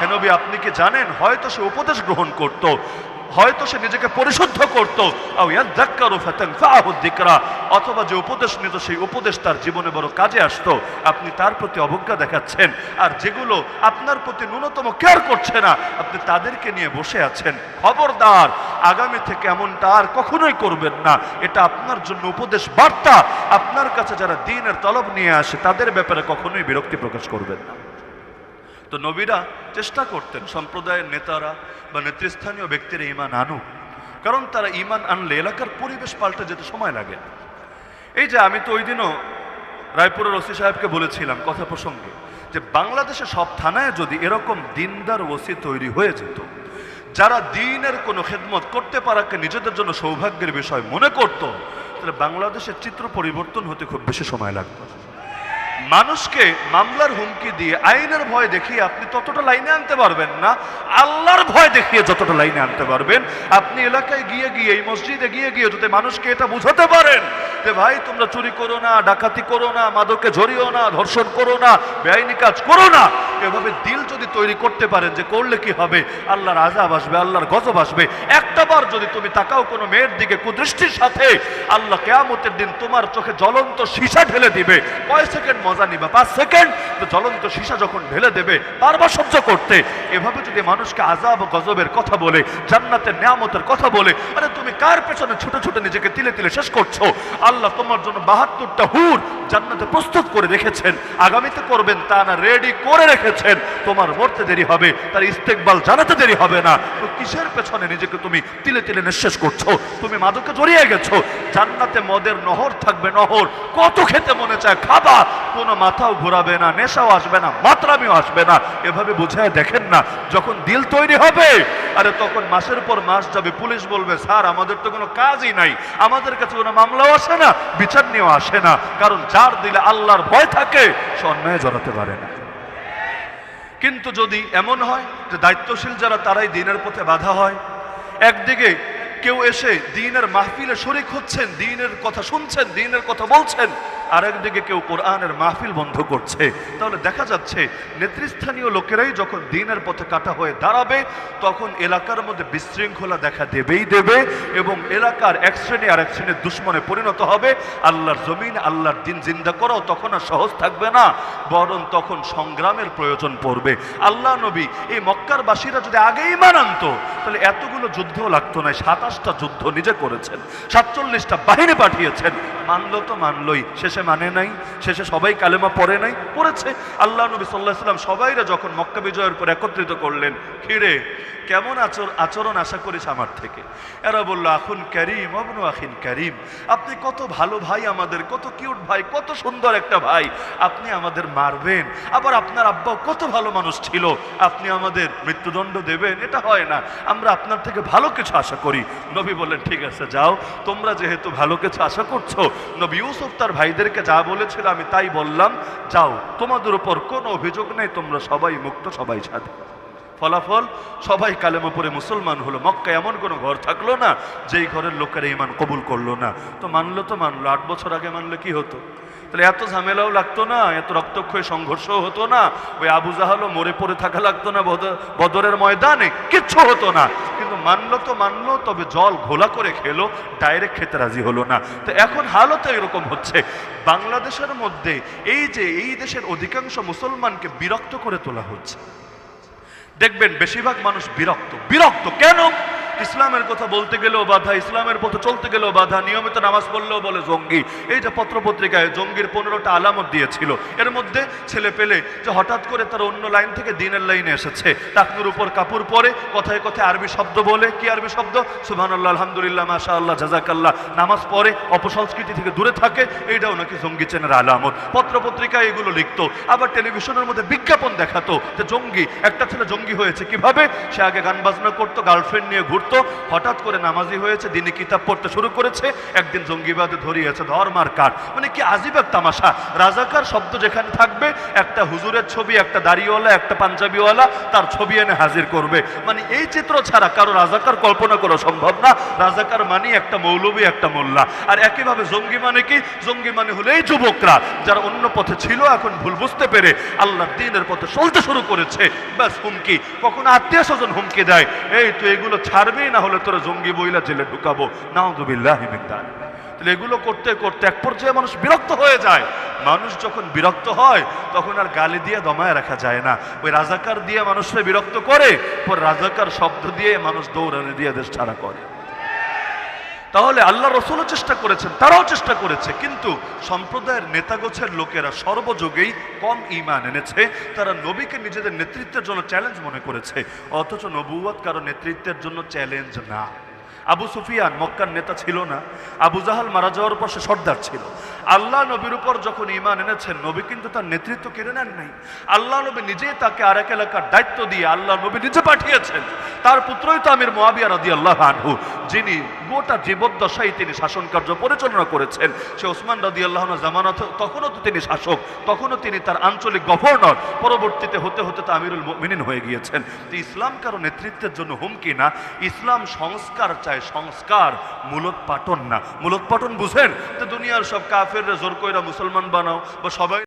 হে নবী, আপনি কি জানেন? হয়তো সে উপদেশ গ্রহণ করত, হয়তো সে নিজেকে পরিশুদ্ধ করতো। অথবা যে উপদেশ নিত, সেই উপদেশ তার জীবনে বড় কাজে আসতো। আপনি তার প্রতি অবজ্ঞা দেখাচ্ছেন, আর যেগুলো আপনার প্রতি ন্যূনতম কেয়ার করছে না, আপনি তাদেরকে নিয়ে বসে আছেন। খবরদার, আগামী থেকে এমনটা আর কখনোই করবেন না। এটা আপনার জন্য উপদেশ বার্তা। আপনার কাছে যারা দিনের তলব নিয়ে আসে, তাদের ব্যাপারে কখনোই বিরক্তি প্রকাশ করবেন না। তো নবীরা চেষ্টা করতেন, সম্প্রদায়ের নেতারা বা নেতৃস্থানীয় ব্যক্তিরা ইমান আনুক কারণ তারা ইমান আনলে এলাকার পরিবেশ পাল্টে যেতে সময় লাগে এই যে আমি তো ওই দিনও রায়পুরের ওসি সাহেবকে বলেছিলাম কথা প্রসঙ্গে যে বাংলাদেশে সব থানায় যদি এরকম দিনদার ওসি তৈরি হয়ে যেত, যারা দিনের কোনো খেদমত করতে পারাকে নিজেদের জন্য সৌভাগ্যের বিষয় মনে করত, তাহলে বাংলাদেশের চিত্র পরিবর্তন হতে খুব বেশি সময় লাগতো। মানুষকে মামলার হুমকি দিয়ে আইনের ভয় দেখিয়ে আপনি ততটা লাইনে আনতে পারবেন না। আল্লাহর ভয় দেখিয়ে যতটা লাইনে আনতে পারবেন, আপনি এলাকায় গিয়ে গিয়ে, এই মসজিদে গিয়ে গিয়ে যদি মানুষকে এটা বুঝাতে পারেন, যে ভাই তোমরা চুরি করো না, ডাকাতি করো না, মাদকে জড়িও না, ধর্ষণ করো না, বেআইনি কাজ করো না, এভাবে দিল যদি তৈরি করতে পারেন যে করলে কি হবে? আল্লাহর আজাব আসবে, আল্লাহর গজব আসবে। একটা বার যদি তুমি তাকাও কোনো মেয়ের দিকে কুদৃষ্টির সাথে, আল্লাহ কেয়ামতের দিন তোমার চোখে জ্বলন্ত সীসা ঢেলে দিবে। কয় সেকেন্ড নিবে পাঁচ সেকেন্ড, তো জ্বলন্ত সীসা যখন ঢেলে দেবে বারবার সহ্য করতে। এভাবে যদি মানুষকে আজাব গজবের কথা বলে, জান্নাতের নিয়ামতের কথা বলে, আরে তুমি কার পেছনে ছোট ছোট নিজেকে তিলে তিলে শেষ করছ? আল্লাহ তোমার জন্য বাহাত্তরটা হুর জান্নাতে প্রস্তুত করে রেখেছেন। আগামীতে করবেন তা না রেডি করে রেখেছেন। তোমার মরতে দেরি হবে, তার ইস্তেকবাল জানাতে দেরি হবে না। তো কিসের পেছনে নিজেকে তুমি তিলে তিলে নিঃশেষ করছ? তুমি মাদকে জড়িয়ে গেছো। জান্নাতে মদের নহর থাকবে, নহর। কত খেতে মনে চায়, খাবা। কোনো মাথাও ঘোরাবে না, নেশাও আসবে না, মাত্রামিও আসবে না। এভাবে বুঝায় দেখেন না, যখন দিল তৈরি হবে, আরে তখন মাসের পর মাস যাবে, পুলিশ বলবে, স্যার, আমাদের তো কোনো কাজই নাই, আমাদের কাছে কোনো মামলাও আসে না, বিচার নিয়েও আসে না, কারণ যার দিলে আল্লাহর ভয় থাকে, সে অন্যায় জড়াতে পারে না। কিন্তু যদি এমন হয় যে দায়িত্বশীল যারা, তারাই দিনের পথে বাধা হয়। একদিকে কেউ এসে দিনের মাহফিলে শরিক হচ্ছেন, দিনের কথা শুনছেন, দিনের কথা বলছেন আর একদিকে কেউ কোরআনের মাহফিল বন্ধ করছে, তাহলে দেখা যাচ্ছে নেতৃস্থানীয় লোকেরাই যখন দিনের পথে কাটা হয়ে দাঁড়াবে, তখন এলাকার মধ্যে বিশৃঙ্খলা দেখা দেবেই দেবে এবং এলাকার এক শ্রেণি আর এক শ্রেণির দুশ্মনে পরিণত হবে। আল্লাহর জমিন, আল্লাহর দিন জিন্দা করাও তখন আর সহজ থাকবে না, বরং তখন সংগ্রামের প্রয়োজন পড়বে। আল্লাহ নবী, এই মক্কার বাসীরা যদি আগেই মান আনতো, তাহলে এতগুলো যুদ্ধও লাগতো না সাতাশটা যুদ্ধ নিজে করেছেন, সাতচল্লিশটা বাহিনী পাঠিয়েছেন। মানলো তো মানলই, শেষে মানে নাই, শেষে সবাই কালেমা পড়ে নাই, পড়েছে। আল্লাহ নবী সাল্লাহ সাল্লাম সবাইরা যখন মক্কা বিজয়ের পর একত্রিত করলেন খিরে কেমন আচর, আচরণ আশা করিস আমার থেকে? এরা বলল, আখুন করিম অবনু আখিন করিম। আপনি কত ভালো ভাই আমাদের, কত কিউট ভাই, কত সুন্দর একটা ভাই। আপনি আমাদের মারবেন। আবার আপনার আব্বাও কত ভালো মানুষ ছিল। আপনি আমাদের মৃত্যুদণ্ড দেবেন। এটা হয় না। আমরা আপনার থেকে ভালো কিছু আশা করি। নবী বললেন, ঠিক আছে, যাও। তোমরা যেহেতু ভালো কিছু আশা করছ, নবী ইউসুফ তার ভাইদেরকে যা বলেছিল আমি তাই বললাম। যাও, তোমাদের উপর কোনো অভিযোগ নেই, তোমরা সবাই মুক্ত, সবাই স্বাধীন ফলাফল, সবাই কালেমা পরে মুসলমান হলো। মক্কা এমন কোনো ঘর থাকল না, যেই ঘরের লোকেরা ইমান কবুল করল না। তো মানলো তো মানলো, আট বছর আগে মানলে কি হতো? তাহলে এত ঝামেলাও লাগতো না, এত রক্তক্ষয় সংঘর্ষও হতো না, ওই আবু জাহালও মরে পড়ে থাকা লাগতো না বদ- বদরের ময়দানে, কিচ্ছু হতো না। মানলো তো মানলো, তবে জল ঘোলা করে খেলো ডাইরেক্ট খেতে রাজি হলো না। তো এখন হালও তো এরকম হচ্ছে। বাংলাদেশের মধ্যে এই যে, এই দেশের অধিকাংশ মুসলমানকে বিরক্ত করে তোলা হচ্ছে। দেখবেন বেশিরভাগ মানুষ বিরক্ত। বিরক্ত কেন? ইসলামের কথা বলতে গেলেও বাধা, ইসলামের পথে চলতে গেলেও বাধা, নিয়মিত নামাজ পড়লেও বলে জঙ্গি। এই যে পত্রপত্রিকায় জঙ্গির পনেরোটা আলামত দিয়েছিল। এর মধ্যে ছেলে পেলে যে হঠাৎ করে তার অন্য লাইন থেকে দিনের লাইনে এসেছে। টাকনুর উপর কাপড় পরে কথায় কথায় আরবি শব্দ বলে। কি আরবি শব্দ? সুবহান আল্লাহ আলহামদুলিল্লাহ মাশা আল্লাহ জাজাকাল্লাহ নামাজ পড়ে, অপসংস্কৃতি থেকে দূরে থাকে, এইটাও নাকি জঙ্গি চেনের আলামত। পত্রপত্রিকায় এগুলো লিখতো। আবার টেলিভিশনের মধ্যে বিজ্ঞাপন দেখাতো যে জঙ্গি, একটা ছেলে জঙ্গি হয়েছে কীভাবে? সে আগে গান বাজনা করতো, গার্লফ্রেন্ড নিয়ে ঘুরতো করত হঠাৎ করে নামাজি হয়েছে, দিনে কিতাব পড়তে শুরু করেছে, একদিন জঙ্গিবাদে ধরিয়েছে ধর্মার কাঠ। মানে কি আজিব এক তামাশা? রাজাকার শব্দ যেখানে থাকবে, একটা হুজুরের ছবি, একটা দাড়িওয়ালা, একটা পাঞ্জাবিওয়ালা, তার ছবি এনে হাজির করবে। মানে এই চিত্র ছাড়া কারও রাজাকার কল্পনা করা সম্ভব না। রাজাকার মানে একটা মৌলবী, একটা মোল্লা। আর একইভাবে জঙ্গি মানে কি? জঙ্গি মানে হলো এই যুবকরা, যারা অন্য পথে ছিল, এখন ভুল বুঝতে পেরে আল্লাহ দিনের পথে চলতে শুরু করেছে। ব্যাস হুমকি। কখনো আত্মীয় স্বজন হুমকি দেয়, এই, তুই এগুলো ছাড়বি না হলে তোরা জঙ্গি বইলা জেলে ঢুকাবো। নাউদুবিল্লাহ তাহলে এগুলো করতে করতে এক পর্যায়ে মানুষ বিরক্ত হয়ে যায়। মানুষ যখন বিরক্ত হয়, তখন আর গালি দিয়ে দমায় রাখা যায় না। ওই রাজাকার দিয়ে মানুষকে বিরক্ত করে, পর রাজাকার শব্দ দিয়ে মানুষ দৌড়ানি দিয়ে দেশ ছাড়া করে। তাহলে আল্লাহ রসুলও চেষ্টা করেছেন, তারাও চেষ্টা করেছে, কিন্তু সম্প্রদায়ের নেতাগোছের লোকেরা সর্বযোগেই কম ইমান এনেছে, তারা নবীকে নিজেদের নেতৃত্বের জন্য চ্যালেঞ্জ মনে করেছে, অথচ নবুয়াদ কারও নেতৃত্বের জন্য চ্যালেঞ্জ না। আবু সুফিয়ান মক্কার নেতা ছিল না, আবু জাহাল মারা যাওয়ার পর সে সর্দার ছিল। আল্লাহ নবীর উপর যখন ইমান এনেছেন, নবী কিন্তু তার নেতৃত্ব কেড়ে নেন নাই। আল্লাহ নবী নিজেই তাকে আরেক এলাকার দায়িত্ব দিয়ে আল্লাহ নবী নিজে পাঠিয়েছেন। তার পুত্রই তো আমির মহাবিয়া রাদি আল্লাহ আনহু, যিনি গোটা জীবদ্দশায় তিনি শাসন কার্য পরিচালনা করেছেন। সে ওসমান রাদি আল্লাহ জামানত, তখনও তো তিনি শাসক, তখনও তিনি তার আঞ্চলিক গভর্নর, পরবর্তীতে হতে হতে তো আমিরুল মিনিন হয়ে গিয়েছেন। তো ইসলাম কারও নেতৃত্বের জন্য হুমকি না, ইসলাম সংস্কার চায় সংস্কার মূলত পাটন না। মূলত পাটন বুঝেন? তো দুনিয়ার সব কাফের জোর কইরা মুসলমান বানাও বা সবাই